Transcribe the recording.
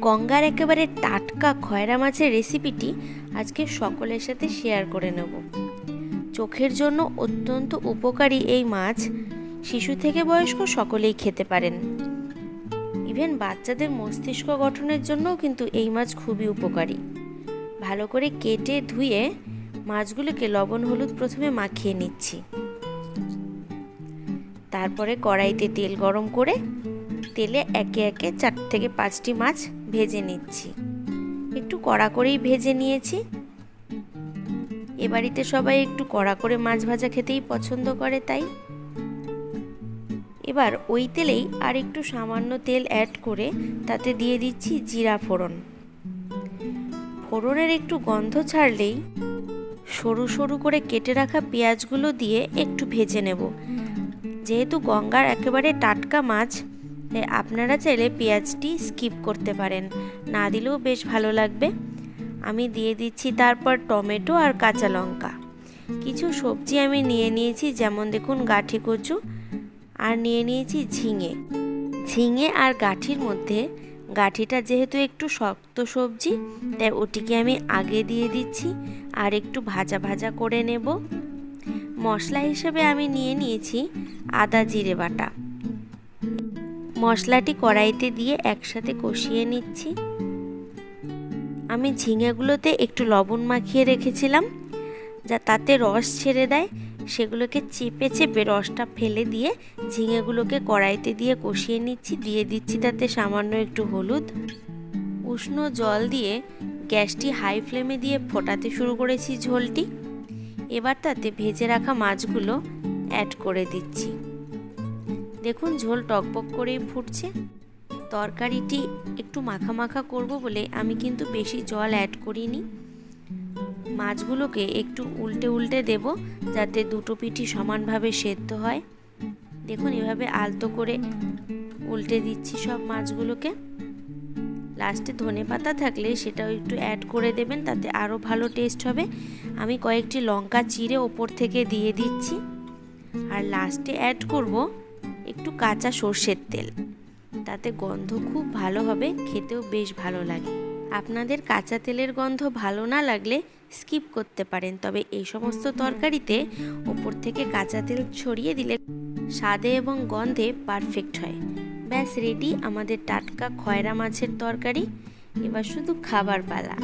গঙ্গার একেবারে টাটকা খয়রা মাছের রেসিপিটি আজকে সকলের সাথে শেয়ার করে নেব। চোখের জন্য অত্যন্ত উপকারী এই মাছ শিশু থেকে বয়স্ক সকলেই খেতে পারেন। ইভেন বাচ্চাদের মস্তিষ্ক গঠনের জন্যও কিন্তু এই মাছ খুবই উপকারী। ভালো করে কেটে ধুয়ে মাছগুলোকে লবণ হলুদ প্রথমে মাখিয়ে নিচ্ছি। তারপরে কড়াইতে তেল গরম করে তেলে একে একে চার থেকে পাঁচটি মাছ ভেজে নিচ্ছি। একটু কড়া করেই ভেজে নিয়েছি। এ বাড়িতে সবাই একটু কড়া করে মাছ ভাজা খেতেই পছন্দ করে, তাই। এবার ওই তেলেই আর একটু সামান্য তেল অ্যাড করে তাতে দিয়ে দিচ্ছি জিরা ফোড়ন। ফোড়নের একটু গন্ধ ছাড়লেই সরু সরু করে কেটে রাখা পেঁয়াজগুলো দিয়ে একটু ভেজে নেব। যেহেতু গঙ্গার একেবারে টাটকা মাছ তাই আপনারা চাইলে পেঁয়াজটি স্কিপ করতে পারেন। না দিলেও বেশ ভালো লাগবে। আমি দিয়ে দিচ্ছি তারপর টমেটো আর কাঁচা লঙ্কা। কিছু সবজি আমি নিয়ে নিয়েছি, যেমন দেখুন গাঠি কচু আর নিয়ে নিয়েছি ঝিঙে। ঝিঙে আর গাঠির মধ্যে, গাঠিটা যেহেতু একটু শক্ত সবজি, তাই ওটিকে আমি আগে দিয়ে দিচ্ছি আর একটু ভাজা ভাজা করে নেব। মশলা হিসেবে আমি নিয়ে নিয়েছি আদা জিরে বাটা। মশলাটি কড়াইতে দিয়ে একসাথে কষিয়ে নিচ্ছি। আমি ঝিঙেগুলোতে একটু লবণ মাখিয়ে রেখেছিলাম, যা তাতে রস ছেড়ে দেয়। সেগুলোকে চেপে চেপে রসটা ফেলে দিয়ে ঝিঙেগুলোকে কড়াইতে দিয়ে কষিয়ে নিচ্ছি। দিয়ে দিচ্ছি তাতে সামান্য একটু হলুদ। উষ্ণ জল দিয়ে গ্যাসটি হাই ফ্লেমে দিয়ে ফোটাতে শুরু করেছি ঝোলটি। এবার তাতে ভেজে রাখা মাছগুলো অ্যাড করে দিচ্ছি। দেখুন ঝোল টকবক করেই ফুটছে। তরকারিটি একটু মাখা মাখা করব বলে আমি কিন্তু বেশি জল অ্যাড করিনি। মাছগুলোকে একটু উল্টে উল্টে দেব যাতে দুটো পিঠি সমানভাবে সেদ্ধ হয়। দেখুন এভাবে আলতো করে উল্টে দিচ্ছি সব মাছগুলোকে। লাস্টে ধনে পাতা থাকলে সেটাও একটু অ্যাড করে দেবেন তাতে আরও ভালো টেস্ট হবে। আমি কয়েকটি লঙ্কা চিড়ে ওপর থেকে দিয়ে দিচ্ছি। আর লাস্টে অ্যাড করব একটু কাঁচা সর্ষের তেল। তাতে গন্ধ খুব ভালো হবে, খেতেও বেশ ভালো লাগে। আপনাদের কাঁচা তেলের গন্ধ ভালো না লাগলে স্কিপ করতে পারেন, তবে এই সমস্ত তরকারিতে ওপর থেকে কাঁচা তেল ছড়িয়ে দিলে স্বাদে এবং গন্ধে পারফেক্ট হয়। ব্যাস রেডি আমাদের টাটকা খয়রা মাছের তরকারি। এবার শুধু খাবার পালা।